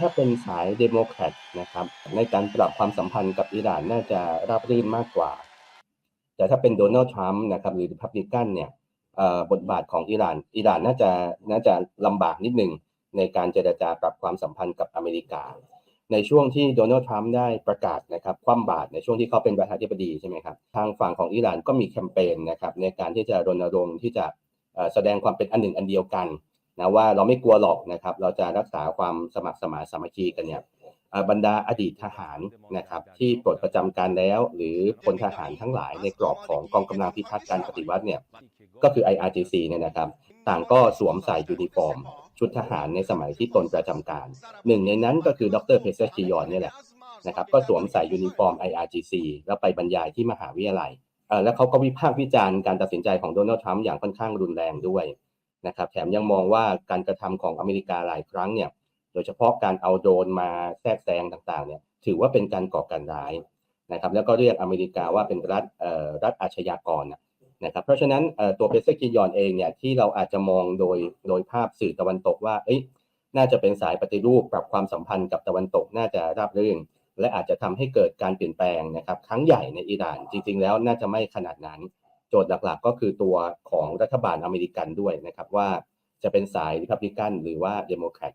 ถ้าเป็นสายเดโมแครตนะครับในการปรับความสัมพันธ์กับอิหร่านน่าจะราบรื่นมากกว่า แต่ถ้าเป็นโดนัลด์ทรัมป์นะครับหรือริพับลิกันเนี่ยบทบาทของอิหร่านอิหร่านน่าจะน่าจะลำบากนิดหนึ่งในการเจรจาปรับความสัมพันธ์กับอเมริกา ในช่วงที่โดนัลด์ทรัมป์ได้ประกาศนะครับคว่ำบาตรในช่วงที่เขาเป็นประธานาธิบดีใช่ไหมครับทางฝั่งของอิหร่านก็มีแคมเปญนะครับในการที่จะรณรงค์ที่จะแสดงความเป็นอันหนึ่งอันเดียวกัน นะว่าเราไม่กลัวหรอกนะครับ เราจะรักษาความสมัครสมานสามัคคีกันเนี่ยบรรดาอดีตทหารนะครับ ที่ปลดประจำการแล้ว หรือพลทหารทั้งหลายในกรอบของกองกำลังพิทักษ์การปฏิวัติเนี่ยก็คือ IRGC เนี่ยนะครับ ต่างก็สวมใส่ยูนิฟอร์ม ชุดทหารในสมัยที่ตนประจำการหนึ่งในนั้นก็คือดรเพเซชิยอนเนี่ยแหละนะครับก็สวมใส่ยูนิฟอร์ม IRGC แล้วไปบรรยายที่มหาวิทยาลัยเอ่อแล้วเขาก็วิพากษ์วิจารณ์การตัดสินใจของโดนัลด์ทรัมป์อย่างค่อนข้างรุนแรงด้วย นะครับแถมยังมองว่าการกระทำของอเมริกาหลายครั้งเนี่ยโดยเฉพาะการเอาโดรนมาแทรกแซงต่างๆเนี่ยถือว่าเป็นการก่อการร้ายนะครับแล้วก็เรียกอเมริกาว่าเป็นรัฐเอ่อรัฐอาชญากรนะครับเพราะฉะนั้นตัวเพเซกิยอนเองเนี่ยที่เราอาจจะมองโดยโดยภาพสื่อตะวันตกว่าเอ้ยน่าจะเป็นสายปฏิรูปปรับความสัมพันธ์กับตะวันตกน่าจะราบรื่นและอาจจะทำให้เกิดการเปลี่ยนแปลงนะครับครั้งใหญ่ในอิหร่านจริง ๆ แล้วน่าจะไม่ขนาดนั้น โจทย์หลักๆ ก็คือตัวของรัฐบาลอเมริกันด้วยนะครับว่าจะเป็นสายริพับลิกันหรือว่าเดโมแครต